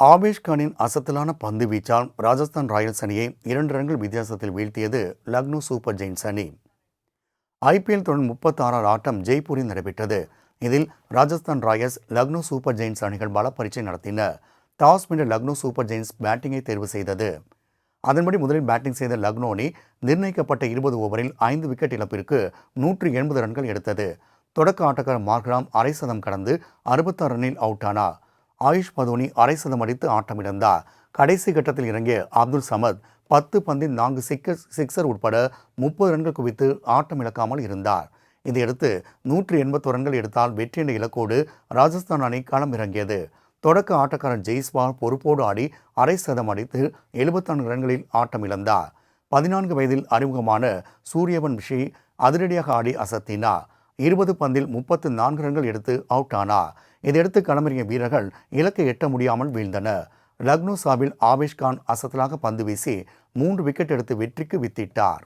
ஆபேஷ் கானின் அசத்தலான பந்து வீச்சால் ராஜஸ்தான் ராயல்ஸ் அணியை இரண்டு ரன்கள் வித்தியாசத்தில் வீழ்த்தியது லக்னோ சூப்பர் ஜெயின்ஸ் அணி. ஐபிஎல் தொடர் முப்பத்தாறாவது ஆட்டம் ஜெய்ப்பூரில் நடைபெற்றது. இதில் Rajasthan royals Lucknow super giants அணிகள் பல பரீட்சை நடத்தின. டாஸ் வென்ற லக்னோ சூப்பர் ஜெயின்ஸ் பேட்டிங்கை தேர்வு செய்தது. அதன்படி முதலில் பேட்டிங் செய்த லக்னோ அணி நிர்ணயிக்கப்பட்ட இருபது ஓவரில் ஐந்து விக்கெட் இழப்பிற்கு நூற்றி எண்பது ரன்கள் எடுத்தது. தொடக்க ஆட்டக்காரர் மார்க்ராம் அரை சதம் கடந்து அறுபத்தாறு ரன்னில் அவுட் ஆனார் ஆயுஷ் பதோனி அரை சதம் அடித்து ஆட்டமிழந்தார். கடைசி கட்டத்தில் இறங்கிய அப்துல் சமத் பத்து பந்தில் நான்கு சிக்கர் சிக்ஸர் உட்பட முப்பது ரன்கள் குவித்து ஆட்டம் இழக்காமல் இருந்தார். இதையடுத்து நூற்றி எண்பத்து ரன்கள் எடுத்தால் வெற்றி என்ற இலக்கோடு ராஜஸ்தான் அணி களம் இறங்கியது. தொடக்க ஆட்டக்காரன் ஜெய்ஸ்வால் பொறுப்போடு ஆடி அரை சதம் அடித்து எழுபத்தான்கு ரன்களில் ஆட்டம் இழந்தார் பதினான்கு வயதில் அறிமுகமான சூரியவன் விஷி அதிரடியாக ஆடி அசத்தினார். இருபது பந்தில் முப்பத்து நான்கு ரன்கள் எடுத்து அவுட் ஆனார் இதையடுத்து களமிறங்கிய வீரர்கள் இலக்கை எட்ட முடியாமல் வீழ்ந்தனர். லக்னோ சாவில் ஆவேஷ்கான் அசத்தலாக பந்து வீசி மூன்று விக்கெட் எடுத்து வெற்றிக்கு வித்திட்டார்.